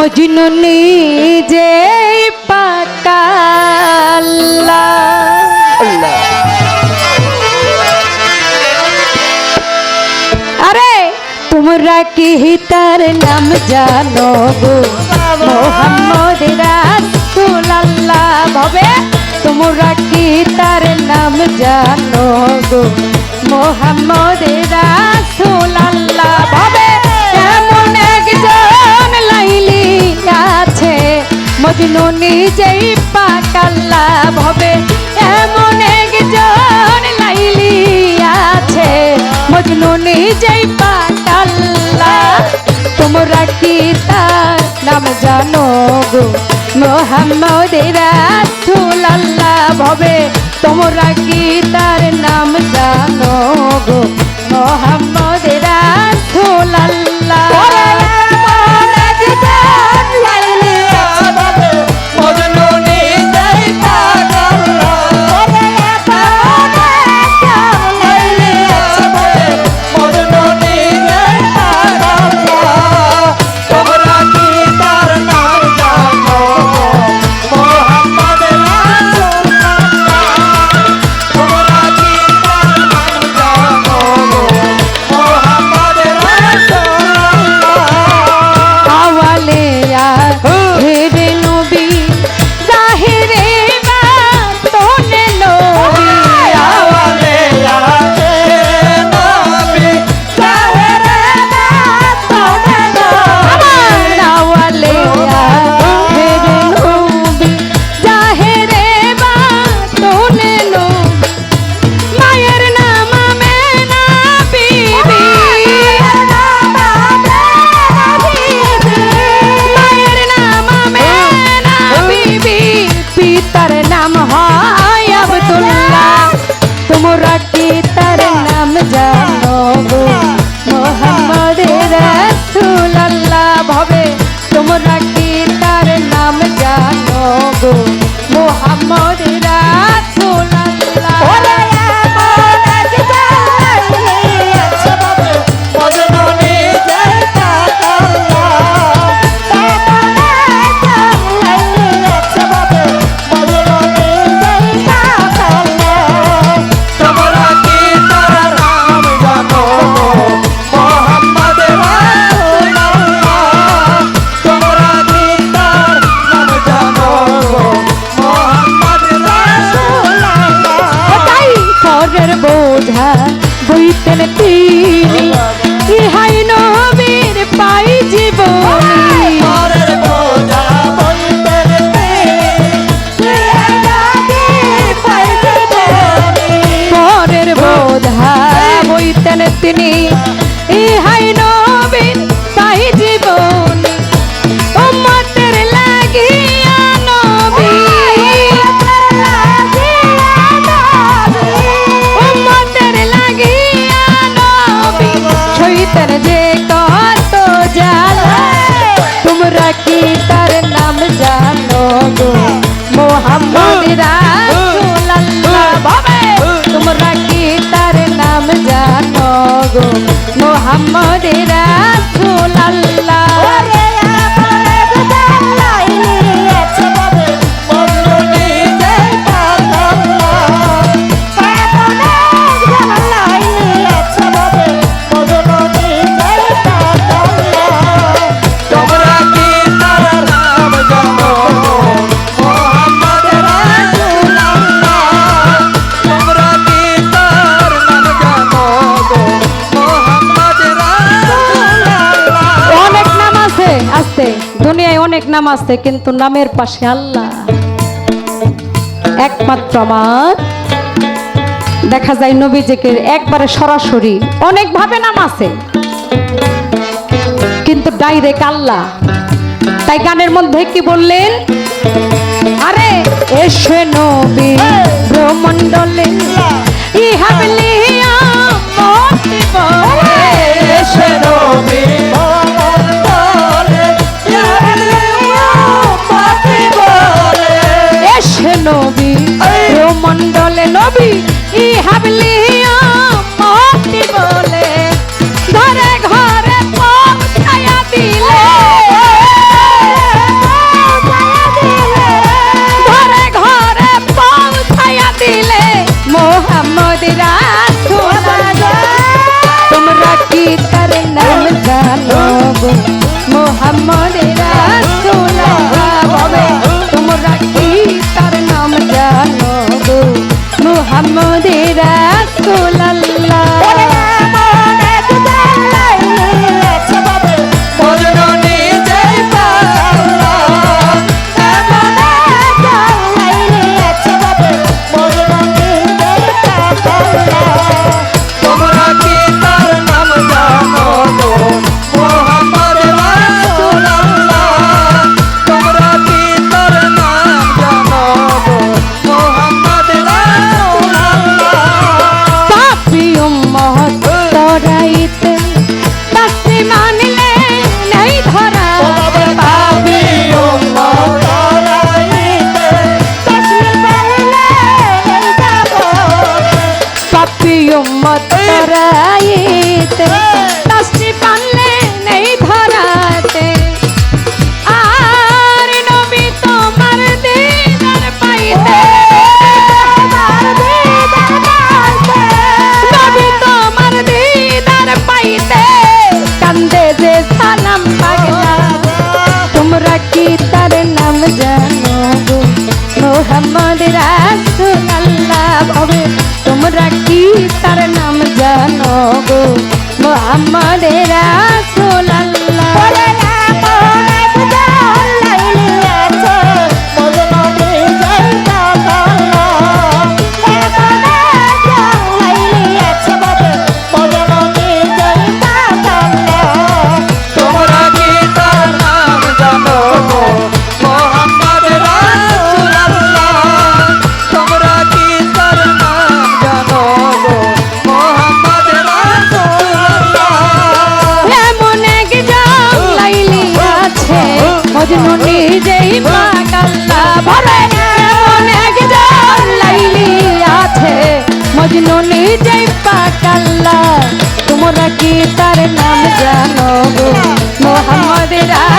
মজনু নিজে পাকাল্লা। আরে, তোমরা কি তার নাম জানো গো? মোহাম্মদ রাসূলুল্লাহ ভবে, তোমরা কি তার নাম জানো গো? মোহাম্মদ রাসূলুল্লাহ মজনু নিজেই পাকাল্লা ভবে। এমন একজন লাইলি আছে, মজনু নিজেই পাকাল্লা। তোমরা কি তার নাম জানো গো? মোহাম্মদ রাসূলুল্লাহ ভবে। তোমরা কি তার নাম জানো গো? মোহাম্মদ তিনি ইহাই নবীন পাই জীবন। উম্মতের লাগিয়া নবী। উম্মতের লাগিয়া নবী। সইতেন যে কত জ্বালা, তোমরা কি তার গো মোহাম্মদ রাসূলুল্লাহ অনেক নাম আছে, কিন্তু নামের পাশে আল্লাহ। একমাত্র আমার। দেখা যায় নবীজিকে একবারে সরাসরি অনেক ভাবে নাম আছে, কিন্তু ডাইরেক্ট আল্লাহ। তাই গানের মধ্যে কি বললেন? আরে, এসে নবী ব্রহ্মণ্ডলে ইহাবলিয়া এসে নবী মোহাম্মদের মোহাম্মদ রাসুল্লাহ ভবে তোমরা কি তার নাম জানো গো মোহাম্মদ রাসুল্লাহ ননি যাই পাকাল্লা তোমরা কি তার নাম জানো মোহাম্মদ রা